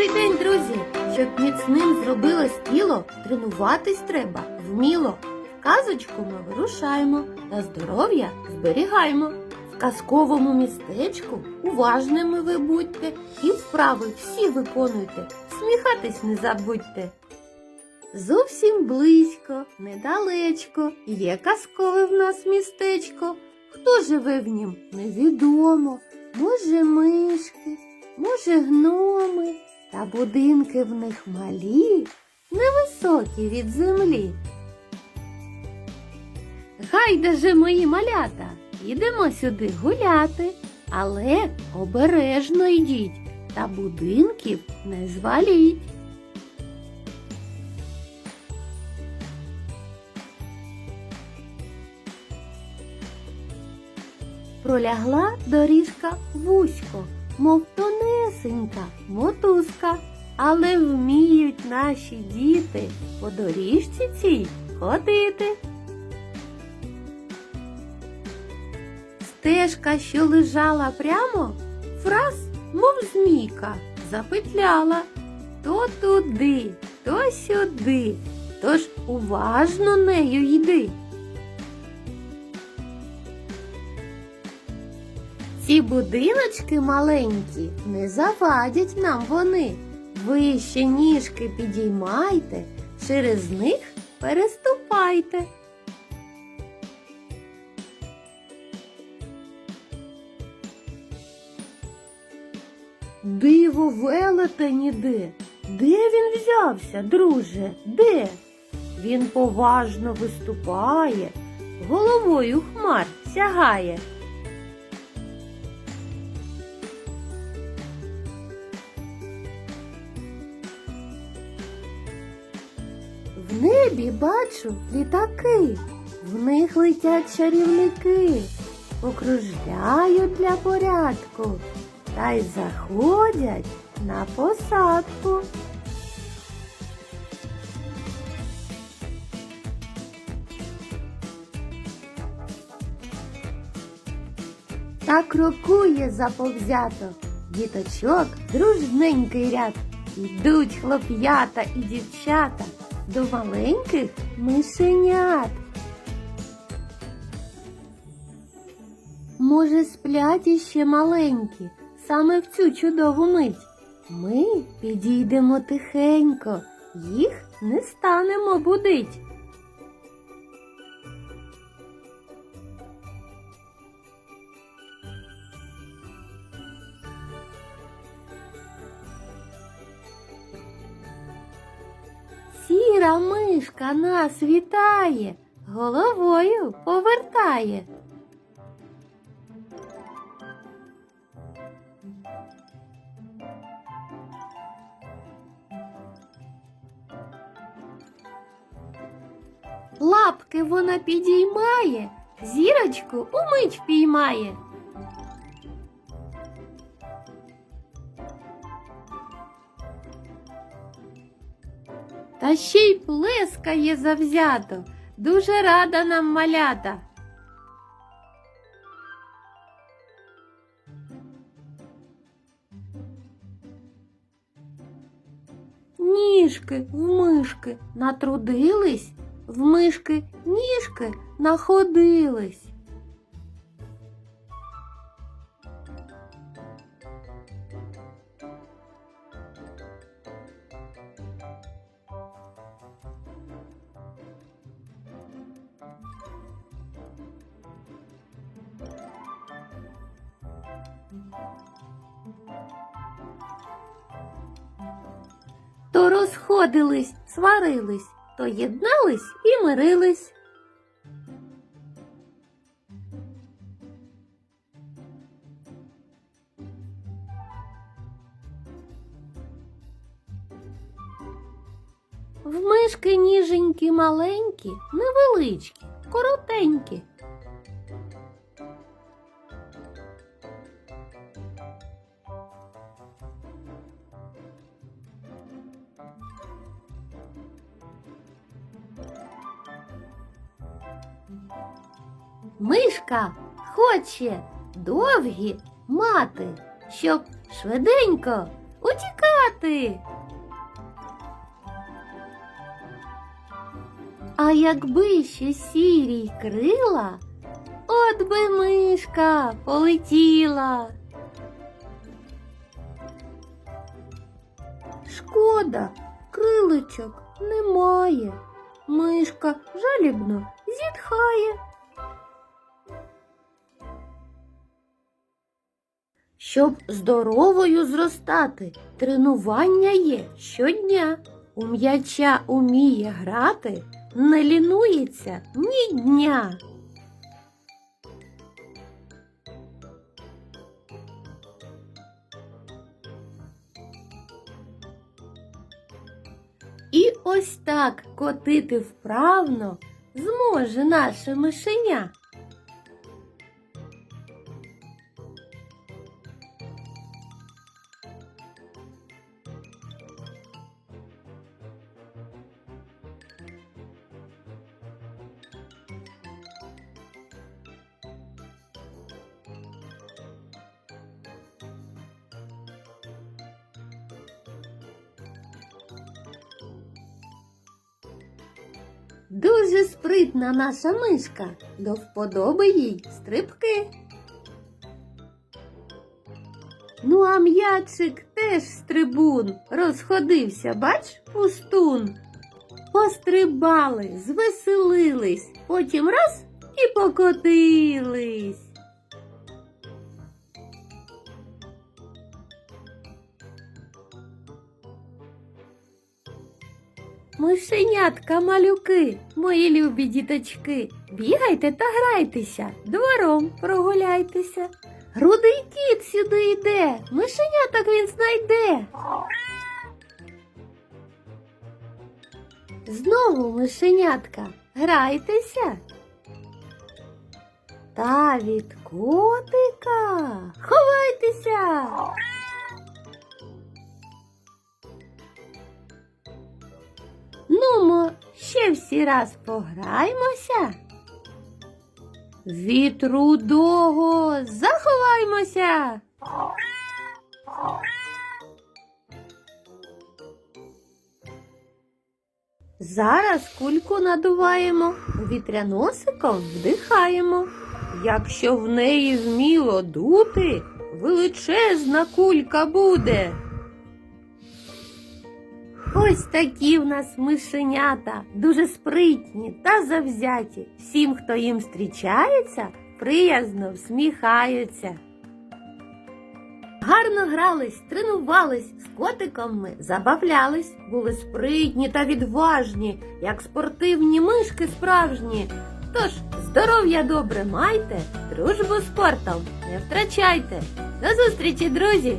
Добрий день, друзі! Щоб міцним зробилось тіло, тренуватись треба вміло. В казочку ми вирушаємо та здоров'я зберігаємо. В казковому містечку уважними ви будьте і вправи всі виконуйте, сміхатись не забудьте. Зовсім близько, недалечко, є казкове в нас містечко. Хто живе в нім, невідомо. Може, мишки, може, гноми, та будинки в них малі, невисокі від землі. Гайда же мої малята, ідемо сюди гуляти, але обережно йдіть та будинків не зваліть. Пролягла доріжка вузько, мов тонесенька мотузка, але вміють наші діти по доріжці цій ходити. Стежка, що лежала прямо, фраз, мов змійка, запетляла то туди, то сюди, тож уважно нею йди. Ці будиночки маленькі, не завадять нам вони. Ви ще ніжки підіймайте, через них переступайте. Диво велетень іде. Де він взявся, друже? Де? Він поважно виступає, головою хмар сягає. Бачу літаки, в них летять чарівники, окружляють для порядку та й заходять на посадку. Та крокує заповзято, діточок дружненький ряд. Йдуть хлоп'ята і дівчата до маленьких мишенят. Може, сплять іще маленькі, саме в цю чудову мить. Ми підійдемо тихенько, їх не станемо будить. Сіра мишка нас вітає, головою повертає. Лапки вона підіймає, зірочку умить впіймає. Та ще й плескає завзято, дуже рада нам малята. Ніжки в мишки натрудились, в мишки ніжки находились. Розходились, сварились, то єднались і мирились. В мишки ніженькі маленькі, невеличкі, коротенькі. Мишка хоче довгі мати, щоб швиденько утікати. А якби ще сірі й крила, от би мишка полетіла. Шкода, криличок немає. Мишка жалібно зітхає. Щоб здоровою зростати, тренування є щодня. У м'яча уміє грати, не лінується ні дня. І ось так котити вправно зможе наше мишеня. Дуже спритна наша мишка, до вподоби їй стрибки. Ну, а м'ячик теж стрибун, розходився, бач, пустун. Пострибали, звеселились, потім раз і покотились. Мишенятка малюки, мої любі діточки, бігайте та грайтеся, двором прогуляйтеся. Рудий кіт сюди йде, мишеняток він знайде. Знову мишенятка, грайтеся. Та від котика ховайтеся. Нумо, ще всі раз пограймося. Від рудого заховаймося. Зараз кульку надуваємо, вітряносиком вдихаємо. Якщо в неї вміло дути, величезна кулька буде. Ось такі в нас мишенята, дуже спритні та завзяті. Всім, хто їм зустрічається, приязно всміхаються. Гарно грались, тренувались, з котиком ми забавлялись, були спритні та відважні, як спортивні мишки справжні. Тож, здоров'я добре майте, дружбу спортом не втрачайте. До зустрічі, друзі!